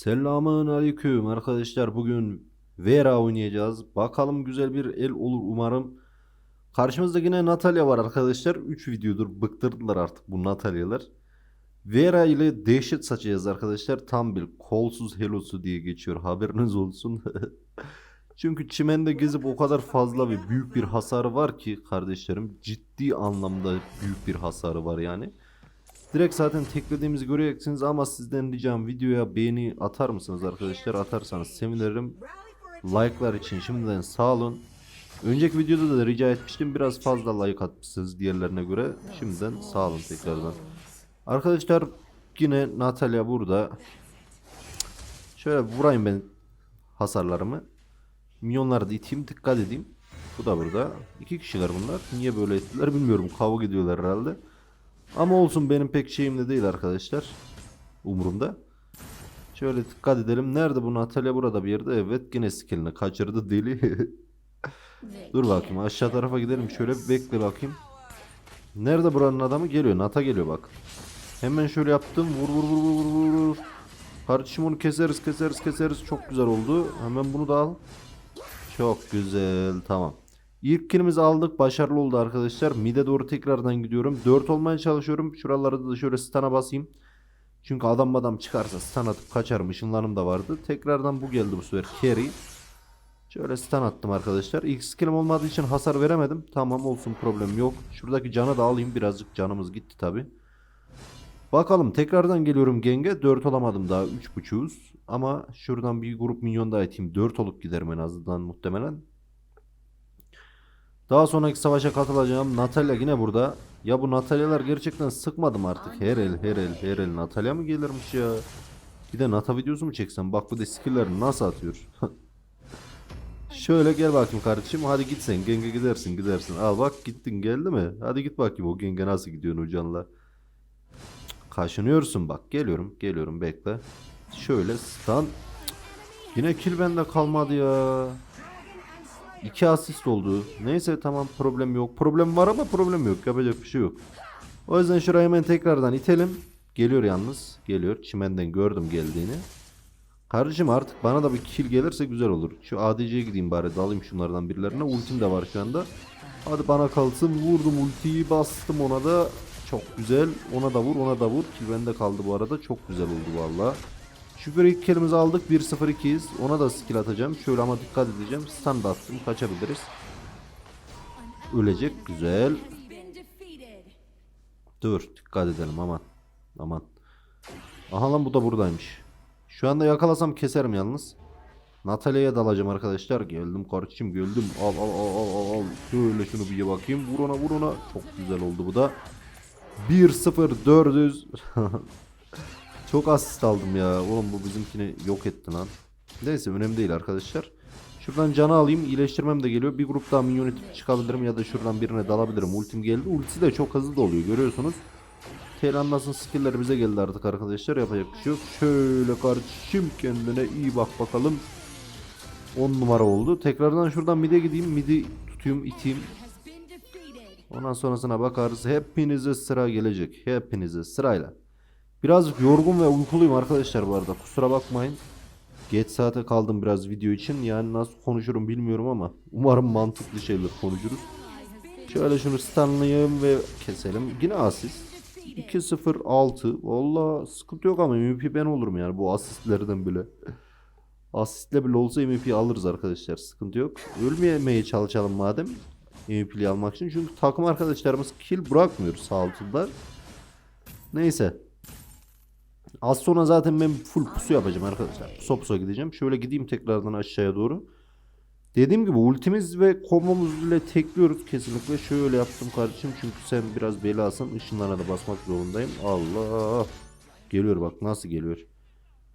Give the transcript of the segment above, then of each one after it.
Selamun aleyküm arkadaşlar. Bugün Vera oynayacağız. Bakalım güzel bir el olur umarım. Karşımızda yine Natalya var arkadaşlar. 3 videodur bıktırdılar artık bu Natalyalar. Vera ile dehşet saçacağız arkadaşlar. Tam bir kolsuz helosu diye geçiyor. Haberiniz olsun. Çünkü çimende gezip o kadar fazla ve büyük bir hasarı var ki kardeşlerim. Ciddi anlamda büyük bir hasarı var yani. Direkt zaten teklediğimizi göreceksiniz ama sizden ricam videoya beğeni atar mısınız arkadaşlar? Atarsanız sevinirim. Like'lar için şimdiden sağ olun. Önceki videoda da rica etmiştim. Biraz fazla like atmışsınız diğerlerine göre. Şimdiden sağ olun tekrardan. Arkadaşlar yine Natalya burada. Şöyle vurayım ben hasarlarımı. Milyonları da iteyim dikkat edeyim. Bu da burada. İki kişiler bunlar. Niye böyle ettiler bilmiyorum. Kavga ediyorlar herhalde. Ama olsun benim pek şeyimde değil arkadaşlar. Umurumda. Şöyle dikkat edelim. Nerede bu Natalya burada bir yerde? Evet yine skillini kaçırdı deli. Dur bakayım aşağı tarafa gidelim. Şöyle bir bekle bakayım. Nerede buranın adamı? Geliyor. Nata geliyor bak. Hemen şöyle yaptım. Vur vur vur vur vur vur. Kardeşim onu keseriz keseriz keseriz. Çok güzel oldu. Hemen bunu da al. Çok güzel. Tamam. İlk kilimizi aldık. Başarılı oldu arkadaşlar. Mide doğru tekrardan gidiyorum. 4 olmaya çalışıyorum. Şuralarda da şöyle stun'a basayım. Çünkü adam adam çıkarsa stun atıp kaçarım. Işınlarım da vardı. Tekrardan bu geldi bu sefer. Carry. Şöyle stun attım arkadaşlar. İlk skillim olmadığı için hasar veremedim. Tamam olsun problem yok. Şuradaki canı da alayım. Birazcık canımız gitti tabi. Bakalım tekrardan geliyorum genge. 4 olamadım daha. 3.5'uz. Ama şuradan bir grup minyon daha eteyim. 4 olup giderim en azından muhtemelen. Daha sonraki savaşa katılacağım. Natalya yine burada. Ya bu Natalyalar gerçekten sıkmadım artık. Her el her el her el Natalya mı gelirmiş ya? Bir de Nata videosu mu çeksem? Bak bu da skill'leri nasıl atıyor? Şöyle gel bakayım kardeşim. Hadi git sen. Genge gidersin gidersin. Al bak gittin geldi mi? Hadi git bakayım o genge nasıl gidiyorsun hocanla. Kaşınıyorsun bak. Geliyorum geliyorum bekle. Şöyle stun. Yine kill bende kalmadı ya. İki asist oldu. Neyse tamam problem yok. Problem var ama problem yok. Yapacak bir şey yok. O yüzden şuraya hemen tekrardan itelim. Geliyor yalnız. Geliyor. Çimenden gördüm geldiğini. Kardeşim artık bana da bir kill gelirse güzel olur. Şu ADC'ye gideyim bari dalayım şunlardan birilerine. Ultim de var şu anda. Hadi bana kalsın. Vurdum ultiyi bastım ona da. Çok güzel. Ona da vur ona da vur. Kill bende kaldı bu arada. Çok güzel oldu valla. Şükür ilk killimizi aldık. 1-0-2'yiz. Ona da skill atacağım. Şöyle ama dikkat edeceğim. Stun da attım. Kaçabiliriz. Ölecek. Güzel. Dur. Dikkat edelim aman. Aman. Aha lan bu da buradaymış. Şu anda yakalasam keserim yalnız. Natalya'ya dalacağım arkadaşlar. Geldim kardeşim geldim. Al al al al al. Şöyle şunu bir bakayım. Vur ona vur ona. Çok güzel oldu bu da. 1-0 400. Çok asist aldım ya. Oğlum bu bizimkini yok etti lan. Neyse önemli değil arkadaşlar. Şuradan canı alayım. iyileştirmem de geliyor. Bir grup daha minyon itip çıkabilirim ya da şuradan birine dalabilirim. Ultim geldi. Ultisi de çok hızlı da oluyor. Görüyorsunuz. Telanlas'ın skill'leri bize geldi artık arkadaşlar. Yapacak bir şey yok. Şöyle kardeşim kendine iyi bak bakalım. 10 numara oldu. Tekrardan şuradan mid'e gideyim. Mid'i tutayım, iteyim. Ondan sonrasına bakarız. Hepinize sıra gelecek. Hepinize sırayla. Birazcık yorgun ve uykuluyum arkadaşlar bu arada. Kusura bakmayın. Geç saate kaldım biraz video için. Yani nasıl konuşurum bilmiyorum ama umarım mantıklı şeyler konuşuruz. Şöyle şunu stunlayayım ve keselim. Yine asist. 2-0-6. Valla sıkıntı yok ama MVP ben olurum yani bu asistlerden bile. Asistle bile olsa MVP alırız arkadaşlar. Sıkıntı yok. Ölmemeye çalışalım madem. MVP'li almak için. Çünkü takım arkadaşlarımız kill bırakmıyor sağ altında. Neyse. Az sonra zaten ben full pusu yapacağım arkadaşlar. Pusa pusa gideceğim. Şöyle gideyim tekrardan aşağıya doğru. Dediğim gibi ultimiz ve kombomuz ile tekliyoruz kesinlikle. Şöyle yaptım kardeşim çünkü sen biraz belasın. Işınlara da basmak zorundayım. Allah. Geliyor bak nasıl geliyor.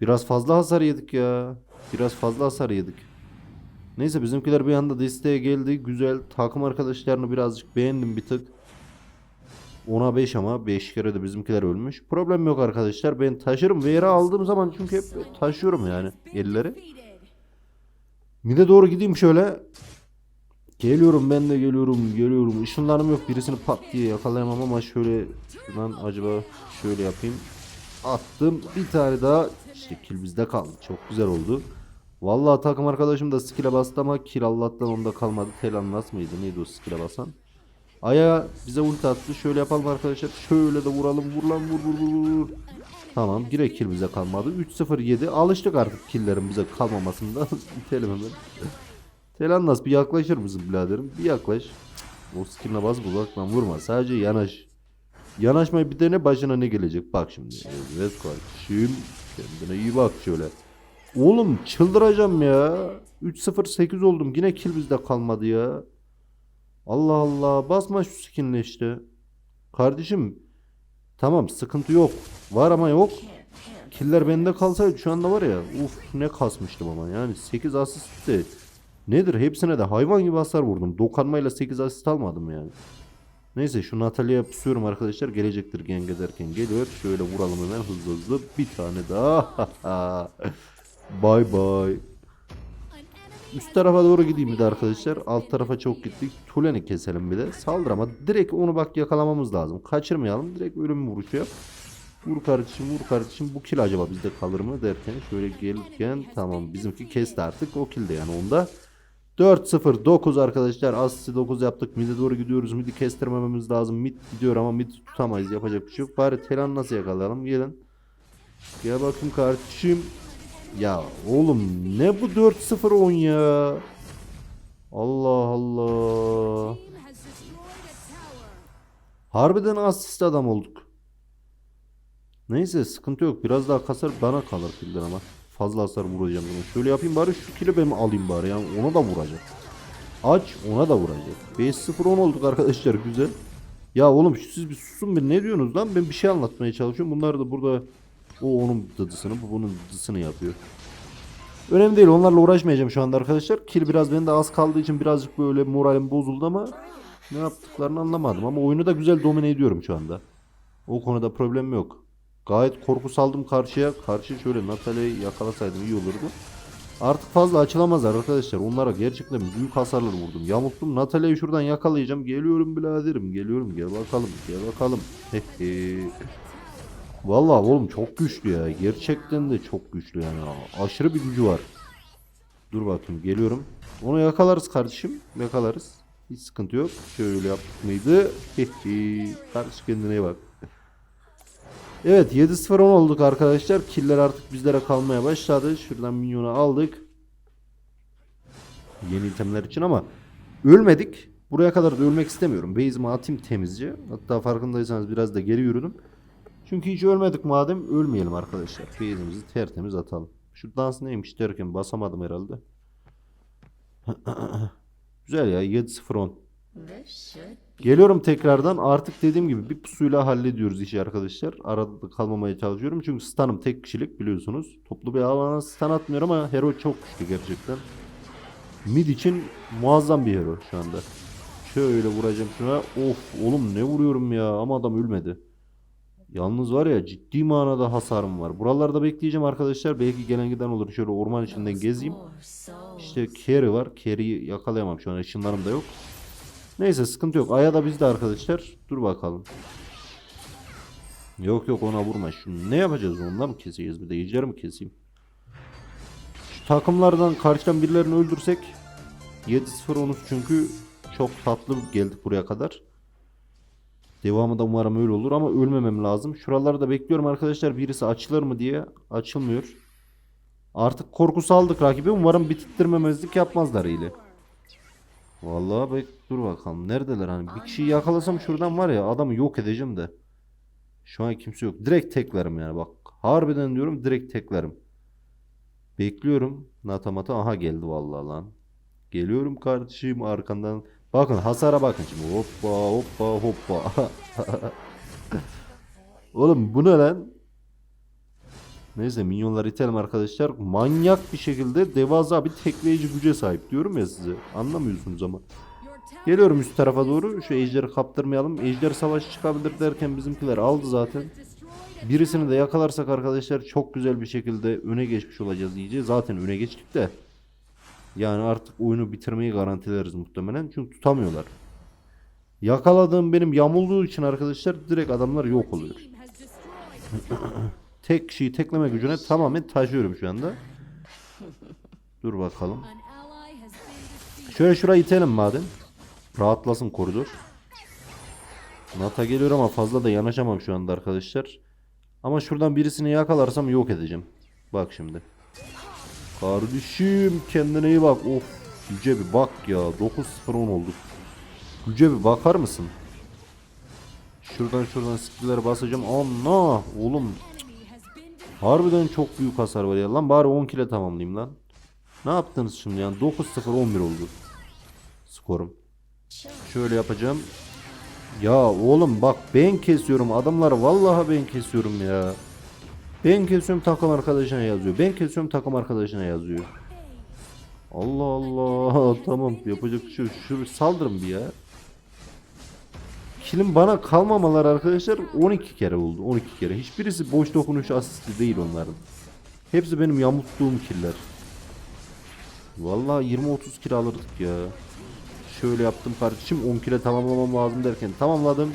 Biraz fazla hasar yedik ya. Biraz fazla hasar yedik. Neyse bizimkiler bir anda desteğe geldi. Güzel. Takım arkadaşlarını birazcık beğendim bir tık. 10'a 5 ama 5 kere de bizimkiler ölmüş. Problem yok arkadaşlar. Ben taşırım. Vera aldığım zaman çünkü hep taşıyorum yani elleri. Mide doğru gideyim şöyle. Geliyorum ben de geliyorum geliyorum. Işınlarım yok birisini pat diye yakalayamam ama şöyle şuradan acaba şöyle yapayım. attım. Bir tane daha işte kill bizde kaldı. Çok güzel oldu. Vallahi takım arkadaşım da skill'e bastı ama kill Allah'tan onda kalmadı. Telanlas mıydı? Neydi o skill'e basan? Aya bize ulti attı. Şöyle yapalım arkadaşlar. Şöyle de vuralım. Vur lan vur vur vur vur. Tamam. Yine kill bize kalmadı. 3-0-7. Alıştık artık killlerin bize kalmamasından. İtelim hemen. Telanlas bir yaklaşır mısın biraderim? Bir yaklaş. O skill'ine bas uzaktan vurma. Sadece yanaş. Yanaşmayı bir dene başına ne gelecek? Bak şimdi. Evet kardeşim. Kendine iyi bak şöyle. Oğlum çıldıracağım ya. 3-0-8 oldum. Yine kill bizde kalmadı ya. Allah Allah. Basma şu skinle işte. Kardeşim. Tamam sıkıntı yok. Var ama yok. Killer bende kalsaydı şu anda var ya. Uf ne kasmıştım ama. Yani 8 asist de. Nedir? Hepsine de hayvan gibi hasar vurdum. Dokanmayla 8 asist almadım yani. Neyse şu Natalia'ya pusuyorum arkadaşlar. Gelecektir genge derken geliyor. Şöyle vuralım hemen hızlı hızlı. Bir tane daha. bye bye. Üst tarafa doğru gideyim bir de arkadaşlar. Alt tarafa çok gittik. Tulen'i keselim bir de. Saldır ama direkt onu bak yakalamamız lazım. Kaçırmayalım. Direkt ölüm vuruşu yap. Vur kardeşim vur kardeşim. Bu kill acaba bizde kalır mı derken şöyle gelirken tamam bizimki kesti artık. O kill de yani onda. 4-0-9 arkadaşlar. Asisi 9 yaptık. Mid'e doğru gidiyoruz. Mid'i kestirmememiz lazım. Mid gidiyor ama mid tutamayız. Yapacak bir şey yok. Bari Telan nasıl yakalayalım? Gelin. Gel bakayım kardeşim. Ya oğlum ne bu 4-0-10 ya? Allah Allah. Harbiden asist adam olduk. Neyse sıkıntı yok. Biraz daha kasar bana kalır killer ama. Fazla hasar vuracağım bunu. Şöyle yapayım bari şu kili ben alayım bari. Yani ona da vuracak. Aç ona da vuracak. 5-0-10 olduk arkadaşlar güzel. Ya oğlum siz bir susun bir ne diyorsunuz lan? Ben bir şey anlatmaya çalışıyorum. Bunlar da burada o onun dıdısını bu bunun dıdısını yapıyor. Önemli değil onlarla uğraşmayacağım şu anda arkadaşlar. Kill biraz bende az kaldığı için birazcık böyle moralim bozuldu ama ne yaptıklarını anlamadım. Ama oyunu da güzel domine ediyorum şu anda. O konuda problem yok. Gayet korku saldım karşıya. Karşı şöyle Natalia'yı yakalasaydım iyi olurdu. Artık fazla açılamazlar arkadaşlar. Onlara gerçekten büyük hasarlar vurdum. Yamulttum. Natalia'yı şuradan yakalayacağım. Geliyorum biraderim. Geliyorum. Gel bakalım. Gel bakalım. Vallahi oğlum çok güçlü ya. Gerçekten de çok güçlü yani. Aşırı bir gücü var. Dur bakayım geliyorum. Onu yakalarız kardeşim. Yakalarız. Hiç sıkıntı yok. Şöyle yaptık mıydı? Kardeş kendine bak. Evet 7-0-10 olduk arkadaşlar. Killer artık bizlere kalmaya başladı. Şuradan minyonu aldık. Yeni itemler için ama ölmedik. Buraya kadar da ölmek istemiyorum. Base'imi atayım temizce. Hatta farkındaysanız biraz da geri yürüdüm. Çünkü hiç ölmedik madem ölmeyelim arkadaşlar. Base'imizi tertemiz atalım. Şu dans neymiş derken basamadım herhalde. Güzel ya 7-0-10. Geliyorum tekrardan. Artık dediğim gibi bir pusuyla hallediyoruz işi arkadaşlar. Arada da kalmamaya çalışıyorum. Çünkü stun'ım tek kişilik biliyorsunuz. Toplu bir alana stun atmıyorum ama hero çok güçlü gerçekten. Mid için muazzam bir hero şu anda. Şöyle vuracağım şuna. Of oğlum ne vuruyorum ya ama adam ölmedi. Yalnız var ya ciddi manada hasarım var. Buralarda bekleyeceğim arkadaşlar. Belki gelen giden olur. Şöyle orman içinden gezeyim. İşte carry var. Carry'i yakalayamam şu an. Işınlarım da yok. Neyse sıkıntı yok. Aya da bizde arkadaşlar. Dur bakalım. Yok yok ona vurma. Şimdi ne yapacağız? Onunla mı keseceğiz? Bir de ejder mi keseyim? Şu takımlardan karşıdan birilerini öldürsek 7-0 13 çünkü çok tatlı geldik buraya kadar. Devamı da umarım öyle olur ama ölmemem lazım. Şuralarda bekliyorum arkadaşlar birisi açılır mı diye. Açılmıyor. Artık korku saldık rakibi. Umarım bitirttirmemezlik yapmazlar ile. Vallahi bek dur bakalım. Neredeler hani? Bir kişiyi yakalasam şuradan var ya adamı yok edeceğim de. Şu an kimse yok. Direkt teklerim yani bak. Harbiden diyorum direkt teklerim. Bekliyorum. Natamata aha geldi vallahi lan. Geliyorum kardeşim arkandan. Bakın hasara bakın şimdi. Hoppa hoppa hoppa. Oğlum bu ne lan? Neyse minyonları itelim arkadaşlar. Manyak bir şekilde devasa bir tekleyici güce sahip diyorum ya size. Anlamıyorsunuz ama. Geliyorum üst tarafa doğru. Şu ejderi kaptırmayalım. Ejder savaşı çıkabilir derken bizimkiler aldı zaten. Birisini de yakalarsak arkadaşlar çok güzel bir şekilde öne geçmiş olacağız iyice. Zaten öne geçtik de. Yani artık oyunu bitirmeyi garantileriz muhtemelen. Çünkü tutamıyorlar. Yakaladığım benim yamulduğu için arkadaşlar direkt adamlar yok oluyor. tek kişiyi tekleme gücüne tamamen taşıyorum şu anda. Dur bakalım. Şöyle şurayı itelim madem. Rahatlasın koridor. Nata geliyor ama fazla da yanaşamam şu anda arkadaşlar. Ama şuradan birisini yakalarsam yok edeceğim. Bak şimdi. Kardeşim kendine iyi bak. Of Yüce bir bak ya. 9-0-10 olduk. Yüce bir bakar mısın? Şuradan şuradan skill'lere basacağım. Anna oğlum. Harbiden çok büyük hasar var ya. Lan bari 10 kile tamamlayayım lan. Ne yaptınız şimdi yani? 9-0-11 oldu. Skorum. Şöyle yapacağım. Ya oğlum bak ben kesiyorum. Adamlar vallahi ben kesiyorum ya. Ben kesiyorum takım arkadaşına yazıyor. Ben kesiyorum takım arkadaşına yazıyor. Allah Allah. Tamam yapacak bir şey yok. Şu saldırın bir ya. Kilim bana kalmamalar arkadaşlar 12 kere oldu. 12 kere. Hiçbirisi boş dokunuş asisti değil onların. Hepsi benim yamulttuğum killer. Vallahi 20-30 kilo alırdık ya. Şöyle yaptım kardeşim 10 kilo tamamlamam lazım derken tamamladım.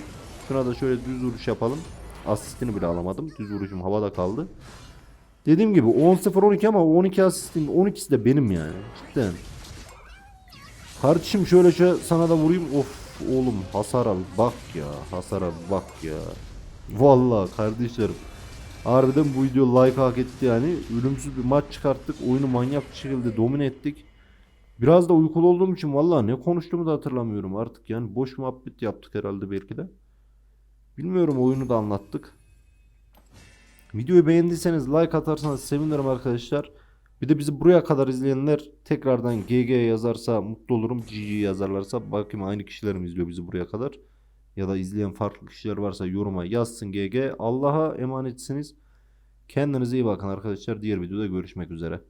Şuna da şöyle düz vuruş yapalım. Asistini bile alamadım. Düz vuruşum havada kaldı. Dediğim gibi 10-0-12 ama 12 asistin 12'si de benim yani. Cidden. Kardeşim şöyle şöyle sana da vurayım. Of oğlum hasar abi bak ya. Hasar abi bak ya. Vallahi kardeşlerim. Harbiden bu video like hak etti yani. Ölümsüz bir maç çıkarttık. Oyunu manyak bir şekilde domine ettik. Biraz da uykulu olduğum için vallahi ne konuştuğumu da hatırlamıyorum artık. Yani boş muhabbet yaptık herhalde belki de. Bilmiyorum oyunu da anlattık. Videoyu beğendiyseniz like atarsanız sevinirim arkadaşlar. Bir de bizi buraya kadar izleyenler tekrardan GG yazarsa mutlu olurum. GG yazarlarsa bakayım aynı kişiler mi izliyor bizi buraya kadar. Ya da izleyen farklı kişiler varsa yoruma yazsın GG. Allah'a emanetsiniz. Kendinize iyi bakın arkadaşlar. Diğer videoda görüşmek üzere.